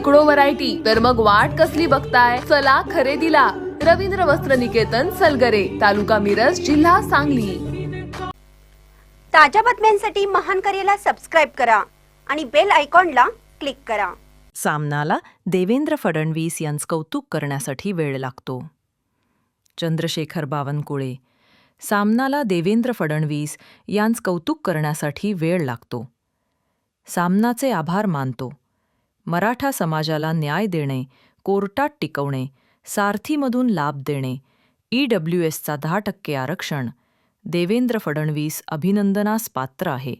शेकडो व्हरायटी तर मग वाट कसली बघताय? चला खरेदीला. रवींद्र वस्त्र निकेतन सलगरे तालुका मिरज जिल्हा सांगली. ताज्या बातम्यांसाठी महान करेला सबस्क्राईब करा आणि बेल आयकॉनला क्लिक करा. सामनाला देवेंद्र फडणवीस यांचं कौतुक करण्यासाठी वेळ लागतो. चंद्रशेखर बावनकुळे. सामनाला देवेंद्र फडणवीस यांचं कौतुक करण्यासाठी वेळ लागतो. सामनाचे आभार मानतो. मराठा समाजाला न्याय देणे कोर्टात टिकवणे सारथीमधून लाभ देणे ई डब्ल्यू एसचा दहा टक्के आरक्षण देवेंद्र फडणवीस अभिनंदनास पात्र आहे.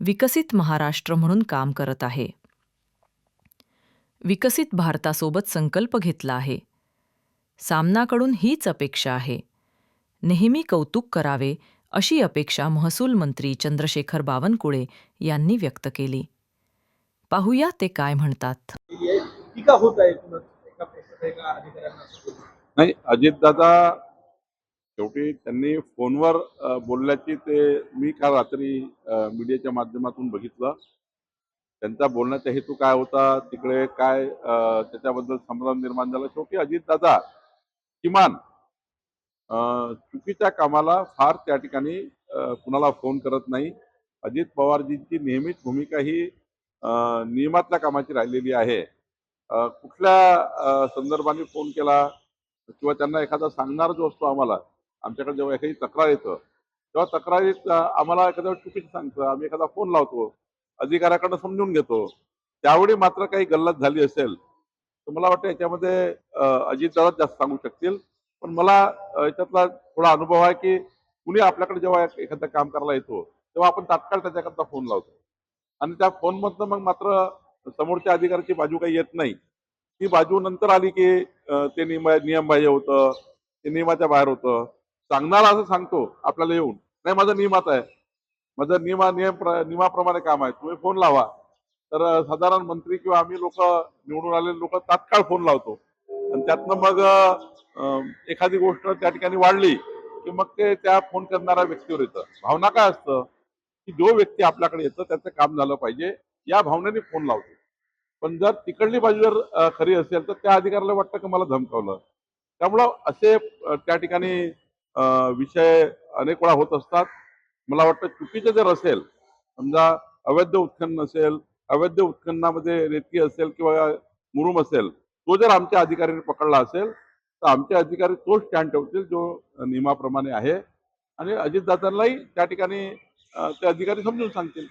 विकसित महाराष्ट्र म्हणून काम करत आहे. विकसित भारतासोबत संकल्प घेतला आहे. सामनाकडून हीच अपेक्षा आहे. नेहमी कौतुक करावे अशी अपेक्षा महसूल मंत्री चंद्रशेखर बावनकुळे यांनी व्यक्त केली. पाहूया ते काय म्हणतात. ही टीका होत आहे अधिकाऱ्यांना असं बोलून. नाही अजितदादा शेवटी त्यांनी फोनवर बोलल्याची ते मी काल रात्री मीडियाच्या माध्यमातून बघितलं. त्यांचा बोलण्याचा हेतू काय होता तिकडे काय त्याच्याबद्दल समाधान निर्माण झालं? शेवटी अजितदादा किमान अ, चुकीच्या कामाला फार त्या ठिकाणी कुणाला फोन करत नाही. अजित पवारजींची नेहमीच भूमिका ही नियमातल्या कामाची राहिलेली आहे. कुठल्या संदर्भाने फोन केला किंवा त्यांना एखादा सांगणार जो असतो आम्हाला आमच्याकडे जेव्हा एखादी तक्रार येतं तेव्हा तक्रारीत आम्हाला एखाद्या चुकीचं सांगतं आम्ही एखादा फोन लावतो अधिकाऱ्याकडनं समजून घेतो त्यावेळी मात्र काही गल्लत झाली असेल तर मला वाटतं याच्यामध्ये अ, अजितदादाच जास्त सांगू शकतील. पण मला याच्यातला थोडा अनुभव आहे की कुणी आपल्याकडे जेव्हा एखादं काम करायला येतो तेव्हा आपण तात्काळ त्याच्याकरता फोन लावतो. आणि त्या फोनमधनं मग मात्र समोरच्या अधिकाराची बाजू काही येत नाही. ती बाजू नंतर आली की ते नियम नियम बाह्य होतं ते नियमाच्या बाहेर होतं. सांगणारा असं सांगतो आपल्याला येऊन. नाही माझं नियमात आहे. माझं नियमा नियम नियमाप्रमाणे काम आहे. तुम्ही फोन लावा. तर साधारण मंत्री किंवा आम्ही लोक निवडून आलेले लोक तात्काळ फोन लावतो. आणि त्यातनं मग एखादी गोष्ट त्या ठिकाणी वाढली की मग ते त्या फोन करणाऱ्या व्यक्तीवर येतं. भावना काय असतं? की जो व्यक्ती आपल्याकडे येतो त्याचं काम झालं पाहिजे. या भावनेने फोन लावतो. पण जर तिकडली बाजू जर खरी असेल तर त्या अधिकाऱ्याला वाटतं की मला धमकावलं. त्यामुळं असे त्या ठिकाणी विषय अनेक वेळा होत असतात. मला वाटतं चुकीचं जर असेल समजा अवैध उत्खनन असेल अवैध उत्खननामध्ये रेती असेल किंवा मुरुम असेल तो जर आमच्या अधिकाऱ्यांनी पकडला असेल तर आमचे अधिकारी तोच स्टँड ठेवतील जो नियमाप्रमाणे आहे. आणि अजितदादांनाही त्या ठिकाणी ते अधिकारी समजून सांगतील.